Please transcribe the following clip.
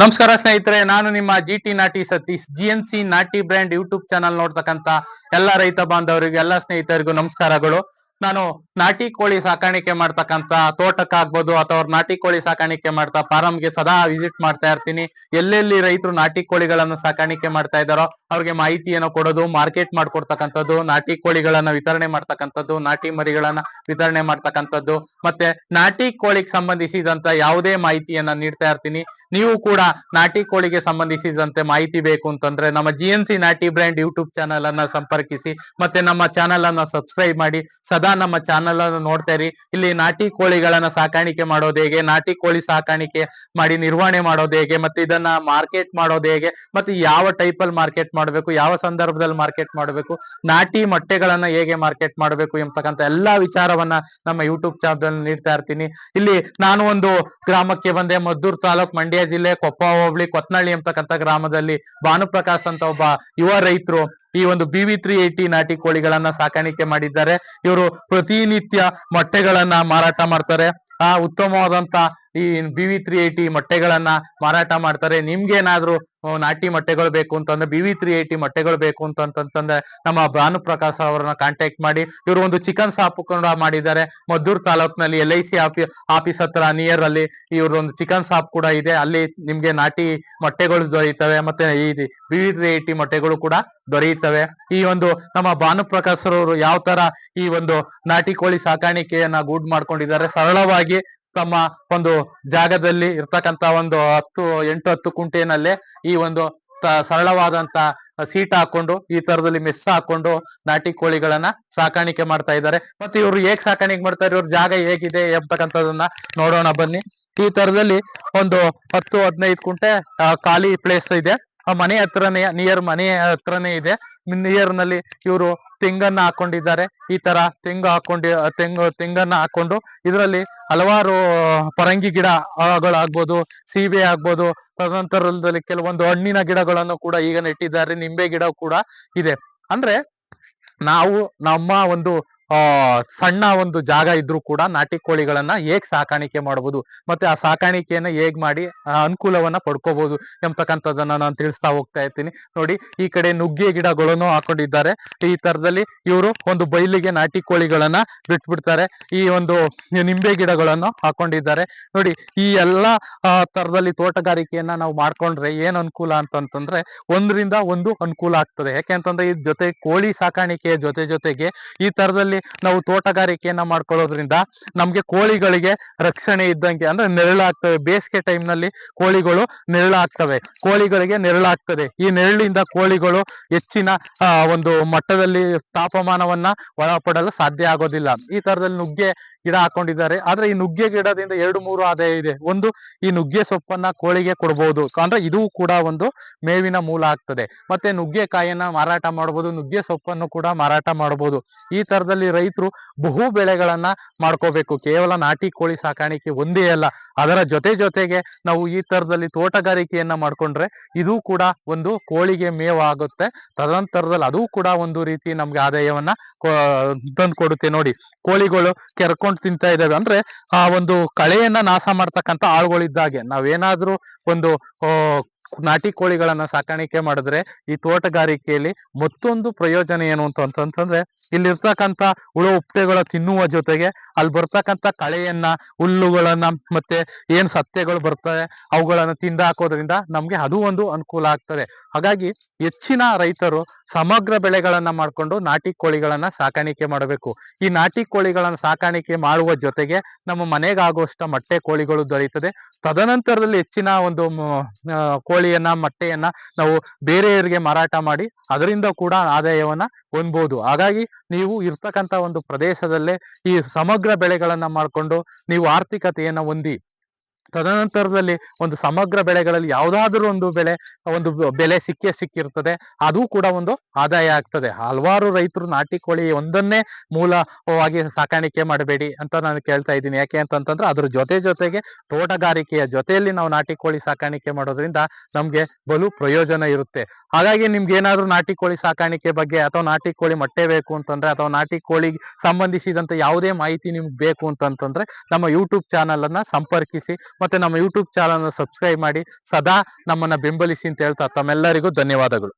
ನಮಸ್ಕಾರ ಸ್ನೇಹಿತರೆ, ನಾನು ನಿಮ್ಮ ಜಿ ಟಿ ನಾಟಿ ಸತೀಶ್ ಜಿ ಎನ್ ಸಿ ನಾಟಿ ಬ್ರ್ಯಾಂಡ್ ಯೂಟ್ಯೂಬ್ ಚಾನಲ್ ನೋಡ್ತಕ್ಕಂತ ಎಲ್ಲಾ ರೈತ ಬಾಂಧವರಿಗೆ, ಎಲ್ಲಾ ಸ್ನೇಹಿತರಿಗೂ ನಮಸ್ಕಾರಗಳು. ನಾನು ನಾಟಿ ಕೋಳಿ ಸಾಕಾಣಿಕೆ ಮಾಡ್ತಕ್ಕಂತ ತೋಟಕ್ಕಾಗ್ಬೋದು ಅಥವಾ ನಾಟಿ ಕೋಳಿ ಸಾಕಾಣಿಕೆ ಮಾಡ್ತಾ ಫಾರಂಗೆ ಸದಾ ವಿಸಿಟ್ ಮಾಡ್ತಾ ಇರ್ತೀನಿ. ಎಲ್ಲೆಲ್ಲಿ ರೈತರು ನಾಟಿ ಕೋಳಿಗಳನ್ನ ಸಾಕಾಣಿಕೆ ಮಾಡ್ತಾ ಇದ್ದಾರೋ ಅವ್ರಿಗೆ ಮಾಹಿತಿಯನ್ನು ಕೊಡೋದು, ಮಾರ್ಕೆಟ್ ಮಾಡ್ಕೊಡ್ತಕ್ಕಂಥದ್ದು, ನಾಟಿ ಕೋಳಿಗಳನ್ನ ವಿತರಣೆ ಮಾಡ್ತಕ್ಕಂಥದ್ದು, ನಾಟಿ ಮರಿಗಳನ್ನ ವಿತರಣೆ ಮಾಡ್ತಕ್ಕಂಥದ್ದು, ಮತ್ತೆ ನಾಟಿ ಕೋಳಿಗೆ ಸಂಬಂಧಿಸಿದಂತ ಯಾವುದೇ ಮಾಹಿತಿಯನ್ನ ನೀಡ್ತಾ ಇರ್ತೀನಿ. ನೀವು ಕೂಡ ನಾಟಿ ಕೋಳಿಗೆ ಸಂಬಂಧಿಸಿದಂತೆ ಮಾಹಿತಿ ಬೇಕು ಅಂತಂದ್ರೆ ನಮ್ಮ ಜಿ ನಾಟಿ ಬ್ರ್ಯಾಂಡ್ ಯೂಟ್ಯೂಬ್ ಚಾನಲ್ ಅನ್ನ ಸಂಪರ್ಕಿಸಿ, ಮತ್ತೆ ನಮ್ಮ ಚಾನಲ್ ಅನ್ನ ಸಬ್ಸ್ಕ್ರೈಬ್ ಮಾಡಿ, ಸದಾ ನಮ್ಮ ಚಾನಲ್ ಅನ್ನು ನೋಡ್ತಾ ಇರಿ. ಇಲ್ಲಿ ನಾಟಿ ಕೋಳಿಗಳನ್ನ ಸಾಕಾಣಿಕೆ ಮಾಡೋದು ಹೇಗೆ, ನಾಟಿ ಕೋಳಿ ಸಾಕಾಣಿಕೆ ಮಾಡಿ ನಿರ್ವಹಣೆ ಮಾಡೋದು ಹೇಗೆ, ಮತ್ತೆ ಇದನ್ನ ಮಾರ್ಕೆಟ್ ಮಾಡೋದು ಹೇಗೆ, ಮತ್ತೆ ಯಾವ ಟೈಪ್ ಅಲ್ಲಿ ಮಾರ್ಕೆಟ್ ಮಾಡಬೇಕು, ಯಾವ ಸಂದರ್ಭದಲ್ಲಿ ಮಾರ್ಕೆಟ್ ಮಾಡಬೇಕು, ನಾಟಿ ಮೊಟ್ಟೆಗಳನ್ನ ಹೇಗೆ ಮಾರ್ಕೆಟ್ ಮಾಡಬೇಕು ಎಂಬತಕ್ಕಂತ ಎಲ್ಲಾ ವಿಚಾರವನ್ನ ನಮ್ಮ ಯೂಟ್ಯೂಬ್ ಚಾನಲ್ ನೀಡ್ತಾ ಇರ್ತೀನಿ. ಇಲ್ಲಿ ನಾನು ಒಂದು ಗ್ರಾಮಕ್ಕೆ ಬಂದೆ, ಮದ್ದೂರ್ ತಾಲೂಕ್ ಮಂಡ್ಯ ಜಿಲ್ಲೆ ಕೊಪ್ಪ, ಹೋಬಳಿ, ಕೊತ್ನಳ್ಳಿ ಎಂಬತಕ್ಕಂತ ಗ್ರಾಮದಲ್ಲಿ ಭಾನುಪ್ರಕಾಶ್ ಅಂತ ಒಬ್ಬ ಯುವ ರೈತರು ಈ ಒಂದು ಬಿ ವಿ ತ್ರೀ ಏಟಿ ನಾಟಿ ಕೋಳಿಗಳನ್ನ ಸಾಕಾಣಿಕೆ ಮಾಡಿದ್ದಾರೆ. ಇವರು ಪ್ರತಿನಿತ್ಯ ಮೊಟ್ಟೆಗಳನ್ನ ಮಾರಾಟ ಮಾಡ್ತಾರೆ. ಆ ಉತ್ತಮವಾದಂತ ಈ ಬಿ ವಿ ತ್ರೀ ಏಟಿ ಮೊಟ್ಟೆಗಳನ್ನ ಮಾರಾಟ ಮಾಡ್ತಾರೆ. ನಿಮ್ಗೇನಾದ್ರೂ ಏನಾದ್ರು ನಾಟಿ ಮೊಟ್ಟೆಗಳು ಬೇಕು ಅಂತಂದ್ರೆ ಬಿ ವಿ ತ್ರೀ ಏಟಿ ಮೊಟ್ಟೆಗಳು ಬೇಕು ಅಂತಂತಂದ್ರೆ ನಮ್ಮ ಭಾನುಪ್ರಕಾಶ್ ಅವರನ್ನ ಕಾಂಟ್ಯಾಕ್ಟ್ ಮಾಡಿ, ಇವರು ಒಂದು ಚಿಕನ್ ಶಾಪ್ ಕೂಡ ಮಾಡಿದ್ದಾರೆ. ಮದ್ದೂರ್ ತಾಲೂಕ್ನಲ್ಲಿ ಎಲ್ ಐ ಸಿ ಆಫೀಸ್ ಹತ್ರ ನಿಯರ್ ಅಲ್ಲಿ ಇವ್ರ ಒಂದು ಚಿಕನ್ ಶಾಪ್ ಕೂಡ ಇದೆ. ಅಲ್ಲಿ ನಿಮ್ಗೆ ನಾಟಿ ಮೊಟ್ಟೆಗಳು ದೊರೆಯುತ್ತವೆ ಮತ್ತೆ ಈ ಬಿ ವಿ ತ್ರೀ ಏಟಿ ಮೊಟ್ಟೆಗಳು ಕೂಡ ದೊರೆಯುತ್ತವೆ. ಈ ಒಂದು ನಮ್ಮ ಭಾನುಪ್ರಕಾಶ್ ಅವರು ಯಾವ ತರ ಈ ಒಂದು ನಾಟಿ ಕೋಳಿ ಸಾಕಾಣಿಕೆಯನ್ನ ಗೂಡ್ ಮಾಡ್ಕೊಂಡಿದ್ದಾರೆ, ಸರಳವಾಗಿ ತಮ್ಮ ಒಂದು ಜಾಗದಲ್ಲಿ ಇರ್ತಕ್ಕಂತ ಒಂದು ಹತ್ತು, ಎಂಟು, ಹತ್ತು ಕುಂಟೆನಲ್ಲಿ ಈ ಒಂದು ಸರಳವಾದಂತ ಸೀಟ್ ಹಾಕೊಂಡು ಈ ತರದಲ್ಲಿ ಮೆಸ್ ಹಾಕೊಂಡು ನಾಟಿ ಕೋಳಿಗಳನ್ನ ಸಾಕಾಣಿಕೆ ಮಾಡ್ತಾ ಇದ್ದಾರೆ. ಮತ್ತೆ ಇವರು ಹೇಗ್ ಸಾಕಾಣಿಕೆ ಮಾಡ್ತಾರೆ, ಇವ್ರ ಜಾಗ ಹೇಗಿದೆ ಎಂಬತಕ್ಕಂಥದನ್ನ ನೋಡೋಣ ಬನ್ನಿ. ಈ ತರದಲ್ಲಿ ಒಂದು ಹತ್ತು, ಹದಿನೈದು ಕುಂಟೆ ಖಾಲಿ ಪ್ಲೇಸ್ ಇದೆ. ಆ ಮನೆ ಹತ್ರನೇ ನಿಯರ್ ಮನೆ ಹತ್ರನೇ ಇದೆ. ನಿಯರ್ನಲ್ಲಿ ಇವರು ತೆಂಗನ್ನ ಹಾಕೊಂಡಿದ್ದಾರೆ. ಈ ತರ ತೆಂಗು ಹಾಕೊಂಡಿ ತೆಂಗು ತೆಂಗನ್ನ ಹಾಕೊಂಡು ಇದರಲ್ಲಿ ಹಲವಾರು ಪರಂಗಿ ಗಿಡ ಆ, ಗಳಾಗ್ಬೋದು ಸೀಬೆ ಆಗ್ಬೋದು. ತದನಂತರದಲ್ಲಿ ಕೆಲವೊಂದು ಹಣ್ಣಿನ ಗಿಡಗಳನ್ನು ಕೂಡ ಈಗ ನೆಟ್ಟಿದ್ದಾರೆ. ನಿಂಬೆ ಗಿಡ ಕೂಡ ಇದೆ. ಅಂದ್ರೆ ನಾವು ನಮ್ಮ ಒಂದು ಆ, ಸಣ್ಣ ಒಂದು ಜಾಗ ಇದ್ರೂ ಕೂಡ ನಾಟಿ ಕೋಳಿಗಳನ್ನ ಹೇಗ್ ಸಾಕಾಣಿಕೆ ಮಾಡಬಹುದು ಮತ್ತೆ ಆ ಸಾಕಾಣಿಕೆಯನ್ನ ಹೇಗ್ ಮಾಡಿ ಅನುಕೂಲವನ್ನ ಪಡ್ಕೋಬಹುದು ಎಂಬತಕ್ಕಂಥದ್ದನ್ನ ನಾನು ತಿಳಿಸ್ತಾ ಹೋಗ್ತಾ ಇರ್ತೀನಿ. ನೋಡಿ, ಈ ಕಡೆ ನುಗ್ಗೆ ಗಿಡಗಳನ್ನು ಹಾಕೊಂಡಿದ್ದಾರೆ. ಈ ತರದಲ್ಲಿ ಇವರು ಒಂದು ಬೈಲಿಗೆ ನಾಟಿ ಕೋಳಿಗಳನ್ನ ಬಿಟ್ಬಿಡ್ತಾರೆ. ಈ ಒಂದು ನಿಂಬೆ ಗಿಡಗಳನ್ನು ಹಾಕೊಂಡಿದ್ದಾರೆ. ನೋಡಿ, ಈ ಎಲ್ಲಾ ತರದಲ್ಲಿ ತೋಟಗಾರಿಕೆಯನ್ನ ನಾವು ಮಾಡ್ಕೊಂಡ್ರೆ ಏನ್ ಅನುಕೂಲ ಅಂತಂತಂದ್ರೆ ಒಂದರಿಂದ ಒಂದು ಅನುಕೂಲ ಆಗ್ತದೆ. ಯಾಕೆ ಅಂತಂದ್ರೆ ಈ ಜೊತೆ ಕೋಳಿ ಸಾಕಾಣಿಕೆಯ ಜೊತೆ ಜೊತೆಗೆ ಈ ತರದಲ್ಲಿ ನಾವು ತೋಟಗಾರಿಕೆಯನ್ನ ಮಾಡ್ಕೊಳ್ಳೋದ್ರಿಂದ ನಮ್ಗೆ ಕೋಳಿಗಳಿಗೆ ರಕ್ಷಣೆ ಇದ್ದಂಗೆ ಅಂದ್ರೆ ನೆರಳಾಗ್ತವೆ. ಬೇಸಿಗೆ ಟೈಮ್ನಲ್ಲಿ ಕೋಳಿಗಳು ನೆರಳಾಗ್ತವೆ. ಕೋಳಿಗಳಿಗೆ ನೆರಳಾಗ್ತದೆ. ಈ ನೆರಳಿಂದ ಕೋಳಿಗಳು ಹೆಚ್ಚಿನ ಒಂದು ಮಟ್ಟದಲ್ಲಿ ತಾಪಮಾನವನ್ನ ಒಳಪಡಲು ಸಾಧ್ಯ ಆಗೋದಿಲ್ಲ. ಈ ತರದಲ್ಲಿ ನುಗ್ಗೆ ಗಿಡ ಹಾಕೊಂಡಿದ್ದಾರೆ. ಆದ್ರೆ ಈ ನುಗ್ಗೆ ಗಿಡದಿಂದ ಎರಡು ಮೂರು ಆದಾಯ ಇದೆ. ಒಂದು, ಈ ನುಗ್ಗೆ ಸೊಪ್ಪನ್ನ ಕೋಳಿಗೆ ಕೊಡ್ಬೋದು. ಅಂದ್ರೆ ಇದು ಕೂಡ ಒಂದು ಮೇವಿನ ಮೂಲ ಆಗ್ತದೆ. ಮತ್ತೆ ನುಗ್ಗೆಕಾಯಿಯನ್ನ ಮಾರಾಟ ಮಾಡಬಹುದು ನುಗ್ಗೆ ಸೊಪ್ಪನ್ನು ಕೂಡ ಮಾರಾಟ ಮಾಡಬಹುದು ಈ ತರದಲ್ಲಿ ರೈತರು ಬಹು ಬೆಳೆಗಳನ್ನ ಮಾಡ್ಕೋಬೇಕು. ಕೇವಲ ನಾಟಿ ಕೋಳಿ ಸಾಕಾಣಿಕೆ ಒಂದೇ ಅಲ್ಲ. ಅದರ ಜೊತೆ ಜೊತೆಗೆ ನಾವು ಈ ತರದಲ್ಲಿ ತೋಟಗಾರಿಕೆಯನ್ನ ಮಾಡ್ಕೊಂಡ್ರೆ ಇದು ಕೂಡ ಒಂದು ಕೋಳಿಗೆ ಮೇವು ಆಗುತ್ತೆ ತದನಂತರದಲ್ಲಿ ಅದು ಕೂಡ ಒಂದು ರೀತಿ ನಮ್ಗೆ ಆದಾಯವನ್ನ ತಂದು ಕೊಡುತ್ತೆ ನೋಡಿ, ಕೋಳಿಗಳು ಕೆರ್ಕೊಂಡು ತಿಂತಾ ಇದ್ದಾವೆ. ಅಂದ್ರೆ ಆ ಒಂದು ಕಳೆಯನ್ನ ನಾಶ ಮಾಡ್ತಕ್ಕಂತ ಆಳುಗಳಿದ್ದಾಗೆ ನಾವೇನಾದ್ರೂ ಒಂದು ನಾಟಿ ಕೋಳಿಗಳನ್ನ ಸಾಕಾಣಿಕೆ ಮಾಡಿದ್ರೆ ಈ ತೋಟಗಾರಿಕೆಯಲ್ಲಿ ಮತ್ತೊಂದು ಪ್ರಯೋಜನ ಏನು ಅಂತ ಅಂತಂದ್ರೆ ಇಲ್ಲಿರ್ತಕ್ಕಂತ ಹುಳು ಉಪ್ಪೆಗಳ ತಿನ್ನುವ ಜೊತೆಗೆ ಅಲ್ಲಿ ಬರ್ತಕ್ಕಂತ ಕಳೆಯನ್ನ, ಹುಲ್ಲುಗಳನ್ನ ಮತ್ತೆ ಏನ್ ಸತ್ಯಗಳು ಬರ್ತವೆ ಅವುಗಳನ್ನ ತಿಂದು ಹಾಕೋದ್ರಿಂದ ನಮ್ಗೆ ಅದು ಒಂದು ಅನುಕೂಲ ಆಗ್ತದೆ. ಹಾಗಾಗಿ ಹೆಚ್ಚಿನ ರೈತರು ಸಮಗ್ರ ಬೆಳೆಗಳನ್ನ ಮಾಡ್ಕೊಂಡು ನಾಟಿ ಕೋಳಿಗಳನ್ನ ಸಾಕಾಣಿಕೆ ಮಾಡಬೇಕು. ಈ ನಾಟಿ ಕೋಳಿಗಳನ್ನ ಸಾಕಾಣಿಕೆ ಮಾಡುವ ಜೊತೆಗೆ ನಮ್ಮ ಮನೆಗಾಗುವಷ್ಟ ಮೊಟ್ಟೆ ಕೋಳಿಗಳು ದೊರೆಯುತ್ತದೆ. ತದನಂತರದಲ್ಲಿ ಹೆಚ್ಚಿನ ಒಂದು ಕೋಳಿಯನ್ನ, ಮೊಟ್ಟೆಯನ್ನ ನಾವು ಬೇರೆಯವರಿಗೆ ಮಾರಾಟ ಮಾಡಿ ಅದರಿಂದ ಕೂಡ ಆದಾಯವನ್ನ ಹೊಂದ್ಬೋದು ಹಾಗಾಗಿ ನೀವು ಇರ್ತಕ್ಕಂತ ಒಂದು ಪ್ರದೇಶದಲ್ಲೇ ಈ ಸಮಗ್ರ ಬೆಳೆಗಳನ್ನ ಮಾಡ್ಕೊಂಡು ನೀವು ಆರ್ಥಿಕತೆಯನ್ನ ಹೊಂದಿ. ತದನಂತರದಲ್ಲಿ ಒಂದು ಸಮಗ್ರ ಬೆಳೆಗಳಲ್ಲಿ ಯಾವುದಾದ್ರೂ ಒಂದು ಬೆಳೆ, ಒಂದು ಬೆಲೆ ಸಿಕ್ಕೇ ಸಿಕ್ಕಿರ್ತದೆ. ಅದು ಕೂಡ ಒಂದು ಆದಾಯ ಆಗ್ತದೆ. ಹಲವಾರು ರೈತರು ನಾಟಿ ಕೋಳಿ ಒಂದನ್ನೇ ಮೂಲವಾಗಿ ಸಾಕಾಣಿಕೆ ಮಾಡಬೇಡಿ ಅಂತ ನಾನು ಕೇಳ್ತಾ ಇದ್ದೀನಿ. ಯಾಕೆ ಅಂತಂತಂದ್ರೆ ಅದ್ರ ಜೊತೆ ಜೊತೆಗೆ ತೋಟಗಾರಿಕೆಯ ಜೊತೆಯಲ್ಲಿ ನಾವು ನಾಟಿ ಕೋಳಿ ಸಾಕಾಣಿಕೆ ಮಾಡೋದ್ರಿಂದ ನಮ್ಗೆ ಬಲು ಪ್ರಯೋಜನ ಇರುತ್ತೆ. ಹಾಗಾಗಿ ನಿಮ್ಗೆ ಏನಾದ್ರೂ ನಾಟಿ ಕೋಳಿ ಸಾಕಾಣಿಕೆ ಬಗ್ಗೆ ಅಥವಾ ನಾಟಿ ಕೋಳಿ ಮೊಟ್ಟೆ ಬೇಕು ಅಂತಂದ್ರೆ ಅಥವಾ ನಾಟಿ ಕೋಳಿ ಸಂಬಂಧಿಸಿದಂತ ಯಾವುದೇ ಮಾಹಿತಿ ನಿಮ್ಗೆ ಬೇಕು ಅಂತಂತಂದ್ರೆ ನಮ್ಮ ಯೂಟ್ಯೂಬ್ ಚಾನಲ್ ಅನ್ನ ಸಂಪರ್ಕಿಸಿ. ಮತ್ತೆ ನಮ್ಮ ಯೂಟ್ಯೂಬ್ ಚಾನಲ್ನ ಸಬ್ಸ್ಕ್ರೈಬ್ ಮಾಡಿ ಸದಾ ನಮ್ಮನ್ನ ಬೆಂಬಲಿಸಿ ಅಂತ ಹೇಳ್ತಾ ತಮ್ಮೆಲ್ಲರಿಗೂ ಧನ್ಯವಾದಗಳು.